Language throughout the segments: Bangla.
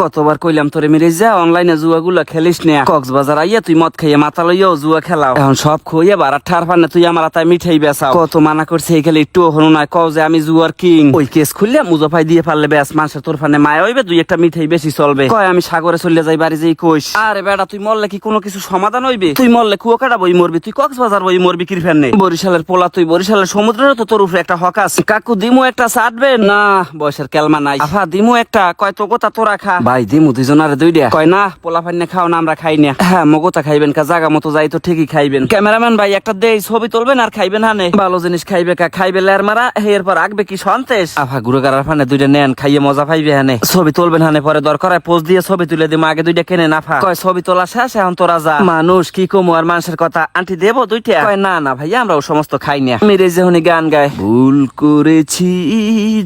কতবার কইলাম তোরে মেরে যা অনলাইনে জুয়া গুলা খেলিস না। কক্সবাজার আইয়া তুই মদ খাইয়ে মাথা লইয়াও জুয়া খেলাও। এখন সব খুইয়ে বারা ঠার পানে তুই আমার তাই মিঠাই বেসাও কত মানা করছে এই খেলে একটু হলো না, কও যে আমি জুয়ার কিং। ওই কেস খুললে মুজফাই দিয়ে পারলে ব্যাস, মানুষের তোর ফানে মায়া হইবে, দুই একটা মিঠাই বেশি চলবে। কয়, আমি সাগরে চলে যাই, বাড়ি যেই কইস। আরে বেটা, তুই মরলে কি কোনো কিছু সমাধান হইবে? তুই মরলে কুয়াকাটা বই মরবি, তুই কক্সবাজার বই মরবি কি ফেনে বরিশালের পোলা, তুই বরিশালের সমুদ্রের তো তোর উপরে একটা হক আছে। কাকু, দিমু একটা চাটবে না, বয়সের কেলমা নাই। আফা, দিমু একটা, কয়, তো গোতা তোরা খা। ভাই দিমু দুজন আরে দুইটা কয় না পোলা ফান্নে খাও না আমরা খাই না। হ্যাঁ মগোতা খাইবেন কা জাগা মতো যাই তো ঠিকই খাইবেন। ক্যামেরাম্যান ভাই একটা দেই ছবি তুলবেন আর খাইবেন হানে। ভালো জিনিস খাইবে কা খাইবে লের মারা এরপর আঁকবে কি সন্তেষ আফা গুরু গারার ফানে দুইটা নেন খাইয়ে মজা পাইবে হানে। ছবি তুলবেন হানে পরে দরকার হয় পোজ দিয়ে ছবি তুলে দিমু আগে দুইটা কেনে না নাফা কয় ছবি তোলা শেষ এখন তোরা যা মানুষ কি কমু আর মানুষের কথা? আন্টি দেবো দুইটা? কয় না না ভাইয়া আমরা ও সমস্ত খাই না। মেরে যেহনি গান গায় ভুল করেছি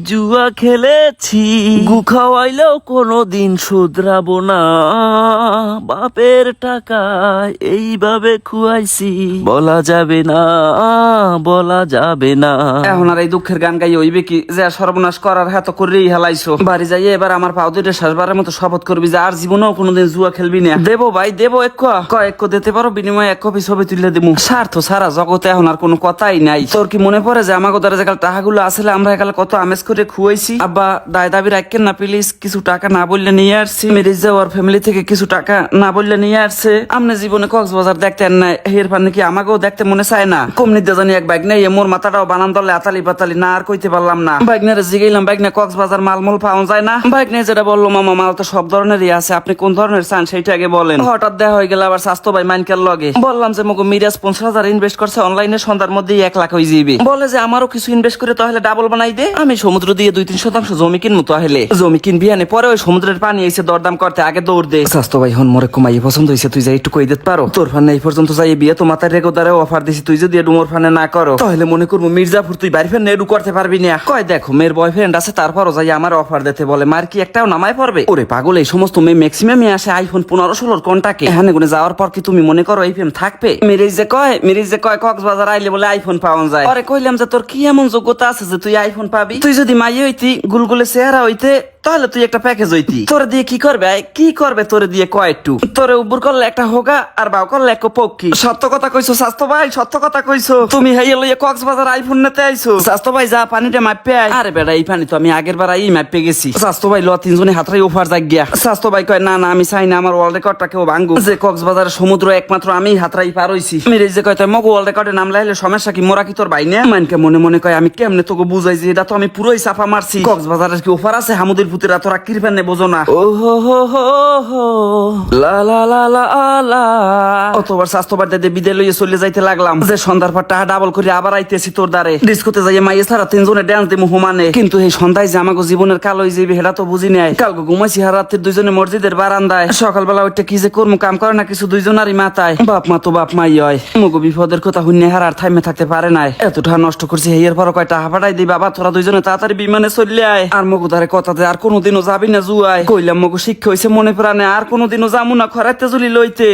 জুয়া খেলেছি। গু খাওয়াইলেও কোনোদিন শুধরাবো না। বাপের টাকা এইভাবে খুয়াইছি। বলা যাবে না, বলা যাবে না। এখন আর এই দুঃখের গান গাই হইবে কি? যে সর্বনাশ করার হাত করেই হেলাইছো। বাড়ি যাই এবার আমার পাও দুইটা শেষবারের মতো শপথ করবি যে আর জীবনেও কোনোদিন জুয়া খেলবি না। দেবো ভাই, দেবো এক এক দিতে পারো? বিনিময়ে এক কপি ছবি তুলে দেবো স্বার্থ সারা জগতে এখন আর কোনো কথাই নাই। তোর কি মনে পড়ে যে আমাকে দ্বারা যেকাল টাকাগুলো আসলে আমরা একাল কত আমেজ করে খুয়াইছি? আব্বা, দায় দাবি রাখেন না প্লিজ। কিছু টাকা না বললে নিয়ে আসছি। মিরিজা ওর ফ্যামিলি থেকে কিছু টাকা না বললে নিয়ে আসছে। আমনে জীবনে কক্সবাজার দেখতেন না এর পানে কি আমাকেও দেখতে মনে চায় না। কমনি জানি এক বাইক নেই মোর মাথাটাও বানান দলে আতালি পাতালি না আর কইতে পারলাম না। বাইক নিয়ে জিগাইলাম, বাইক নিয়ে কক্সবাজার মালমূল পাওয়া যায় না। বাইক নিয়ে যেটা বলল, মামা, মাল তো সব ধরনেরই আছে। আপনি কোন ধরনের চান সেইটা আগে বলেন। হঠাৎ দেখা হয়ে গেল আবার স্বাস্থ্য ভাই মাইনকার লগে। বললাম যে, মগো মিরাজ পঞ্চাশ হাজার ইনভেস্ট করছে অনলাইনে সন্ধ্যার মধ্যেই এক লাখ হয়ে যাবে বলে যে, আমারও কিছু ইনভেস্ট করে তাহলে ডাবল বানাই দে। আমি সমুদ্র দিয়ে দুই তিন শতাংশ জমি কিনবো তাহলে। জমি কিনবি আনে, পরে ওই সমুদ্রের পানি দরদাম করতে। আগে দৌড় দে। স্বাস্থ্য ভাই, হন মরে কমাই পছন্দ হয়েছে তুই যাই একটু কই দিতে পারো? তোর ফানে এই পর্যন্ত যাই বিয়ে, তো মাথায় রেগো দ্বারা অফার দিছি, তুই যদি ডুমোর ফানে না করো। তাহলে মনে করব মির্জাপুর তুই বাড়ি ফের নেডু করতে পারবি না। কয় দেখো, মেয়ের বয়ফ্রেন্ড আছে, তারপরও যাই আমার অফার দিতে বলে, মার কি একটাও নামায় পড়বে? ওরে পাগল, এই সমস্ত মেয়ে ম্যাক্সিমামই আসে আইফোন পনেরো ষোলোর কোনটাকে? এখানে গুনে যাওয়ার পর কি তুমি মনে করো এই ফেম থাকবে? মিরিজ যে কয়, মিরিজ যে কয়, কক্সবাজার আইলে বলে আইফোন পাওয়া যায়। পরে কইলাম যে তোর কি এমন যোগ্যতা আছে যে তুই আইফোন পাবি? তুই যদি মাইয়ে হইতি, গুলগুলে চেহারা হইতে তাহলে তুই একটা প্যাকেজ হইতি। তোরে দিয়ে কি করবে? কি করবে তোরে দিয়ে? কয় একটু। তোরে উপর করলে একটা হোগা, আর বাউ করলে এক পক্ষী। সত্য কথা কইছো, স্বাস্থ্য ভাই, সত্য কথা কইছো। তুমি হাইয়া লইয়া কক্সবাজার আইফোন নিতে আইছো। স্বাস্থ্য ভাই, যা পানিটা মাপে আয়। আরে বেটা এই পানি তো আমি আগের বার আই মাপে গেছি। স্বাস্থ্য ভাই, ল, তিনজনে হাতরাই অফার যাক গিয়া। স্বাস্থ্য ভাই কয়, না না, আমি চাই না, আমার ওয়ার্ল্ড রেকর্ডটা কেউ ভাঙ্গু যে কক্সবাজারের সমুদ্র একমাত্র আমি হাতরাই পার হইছি। মেরে যে কয় তাই মগ ওয়ার্ল্ড রেকর্ডে নাম লাইলে সমস্যা কি? মোরা কি তোর ভাই না? মানকে মনে মনে কয়, আমি কেমনে তোকে বুঝাই যে এটা তো আমি পুরোই চাপা মারছি। কক্সবাজারের কি অফার আছে? হামুদের পুতিরা তোরা কৃপা নে না। ও হো হো হো লা লা লা লা লা। অতবার স্বাস্থ্যবার দিয়ে বিদে লইয়ে চলে যাইতে লাগলাম। যে সন্ধ্যার পর টাকা ডাবল করে আবার আইতেছি তোর দ্বারে। ডিস্কোতে যাই মাইয়ে ছাড়া তিনজনে ড্যান্স দিমু হুমানে। কিন্তু এই সন্ধ্যায় যে আমাকে জীবনের কালো যাবে সেটা তো বুঝি নাই। কালকে ঘুমাইছি হার রাত্রে দুইজনে মসজিদের বারান্দায়। সকালবেলা ওইটা কি যে কর্ম কাম করে না কিছু দুইজনারই মাথায়। বাপ মা তো বাপ মাই হয়। মগো বিপদের কথা হুন্যে হার আর থাইমে থাকতে পারে নাই। এতটা নষ্ট করছি হেয়ার পর কয়টা হাফাটাই দি বাবা তোরা দুইজনে তাড়াতাড়ি বিমানে চললে আয়। আর মগো ধারে কথাতে আর কোনোদিনও যাবি না জুয়ায়। কইলাম মগো শিক্ষা হয়েছে মনে প্রাণে, আর কোনোদিনও যামু না খরাইতে জুলি লইতে।